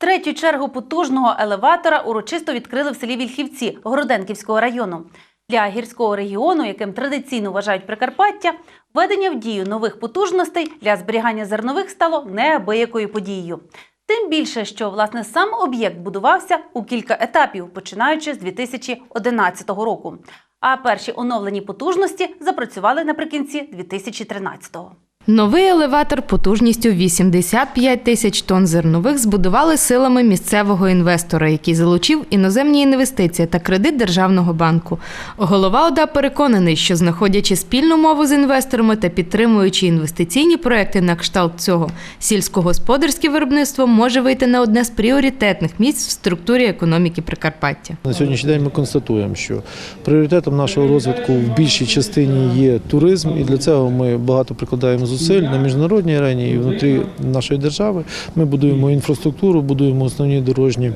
Третю чергу потужного елеватора урочисто відкрили в селі Вільхівці Городенківського району. Для гірського регіону, яким традиційно вважають Прикарпаття, введення в дію нових потужностей для зберігання зернових стало неабиякою подією. Тим більше, що власне сам об'єкт будувався у кілька етапів, починаючи з 2011 року. А перші оновлені потужності запрацювали наприкінці 2013-го. Новий елеватор потужністю 85 тисяч тонн зернових збудували силами місцевого інвестора, який залучив іноземні інвестиції та кредит державного банку. Голова ОДА переконаний, що знаходячи спільну мову з інвесторами та підтримуючи інвестиційні проекти на кшталт цього, сільськогосподарське виробництво може вийти на одне з пріоритетних місць в структурі економіки Прикарпаття. На сьогоднішній день ми констатуємо, що пріоритетом нашого розвитку в більшій частині є туризм, і для цього ми багато прикладаємо зусиль на міжнародній арені і внутрі нашої держави. Ми будуємо інфраструктуру, будуємо основні дорожні.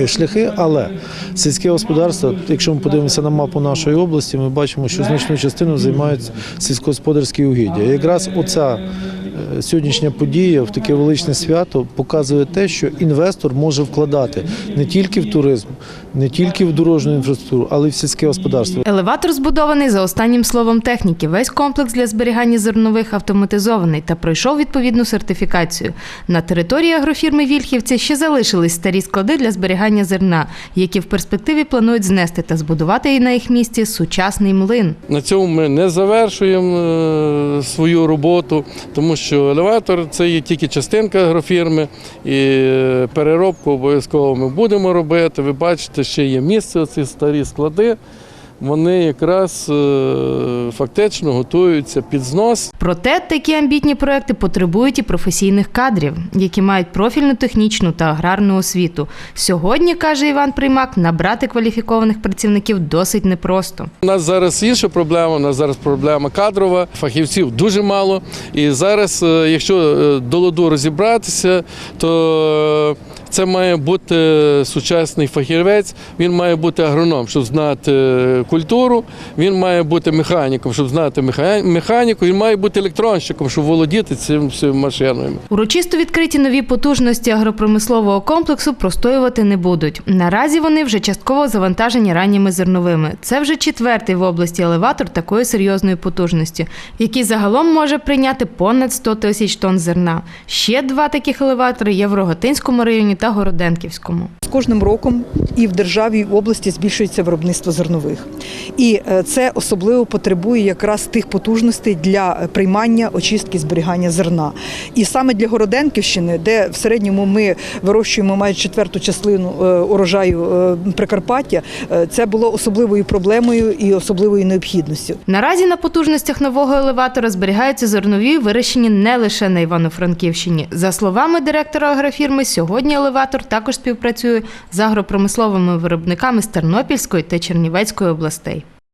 е, Шляхи, але сільське господарство, якщо ми подивимося на мапу нашої області, ми бачимо, що значну частину займають сільськогосподарські угіддя. І якраз оця сьогоднішня подія в таке величне свято показує те, що інвестор може вкладати не тільки в туризм, не тільки в дорожню інфраструктуру, але й в сільське господарство. Елеватор збудований за останнім словом техніки. Весь комплекс для зберігання зернових автоматизований та пройшов відповідну сертифікацію. На території агрофірми Вільхівці ще залишились старі склади для зберігання зерна, які в перспективі планують знести та збудувати і на їх місці сучасний млин. На цьому ми не завершуємо е, свою роботу, тому що елеватор це є тільки частинка агрофірми, і е, переробку обов'язково ми будемо робити. Ви бачите, ще є місце, ці старі склади. Вони якраз е, фактично готуються під знос. Проте такі амбітні проекти потребують і професійних кадрів, які мають профільну технічну та аграрну освіту. Сьогодні, каже Іван Приймак, набрати кваліфікованих працівників досить непросто. У нас зараз інша проблема, у нас зараз проблема кадрова, фахівців дуже мало. І зараз, е, якщо е, до ладу розібратися, то е, це має бути сучасний фахівець, він має бути агроном, щоб знати культуру, він має бути механіком, щоб знати механіку, він має бути електронщиком, щоб володіти цим всіма машинами. Урочисто відкриті нові потужності агропромислового комплексу простоювати не будуть. Наразі вони вже частково завантажені ранніми зерновими. Це вже четвертий в області елеватор такої серйозної потужності, який загалом може прийняти понад 100 тисяч тонн зерна. Ще два таких елеватори є в Рогатинському районі та Городенківському. Кожним роком і в державі, і в області збільшується виробництво зернових. І е, це особливо потребує якраз тих потужностей для приймання, очистки, зберігання зерна. І саме для Городенківщини, де в середньому ми вирощуємо майже четверту частину е, урожаю е, Прикарпаття, це було особливою проблемою і особливою необхідністю. Наразі на потужностях нового елеватора зберігаються зернові, вирощені не лише на Івано-Франківщині. За словами директора агрофірми, сьогодні елеватор також співпрацює з агропромисловими виробниками з Тернопільської та Чернівецької областей.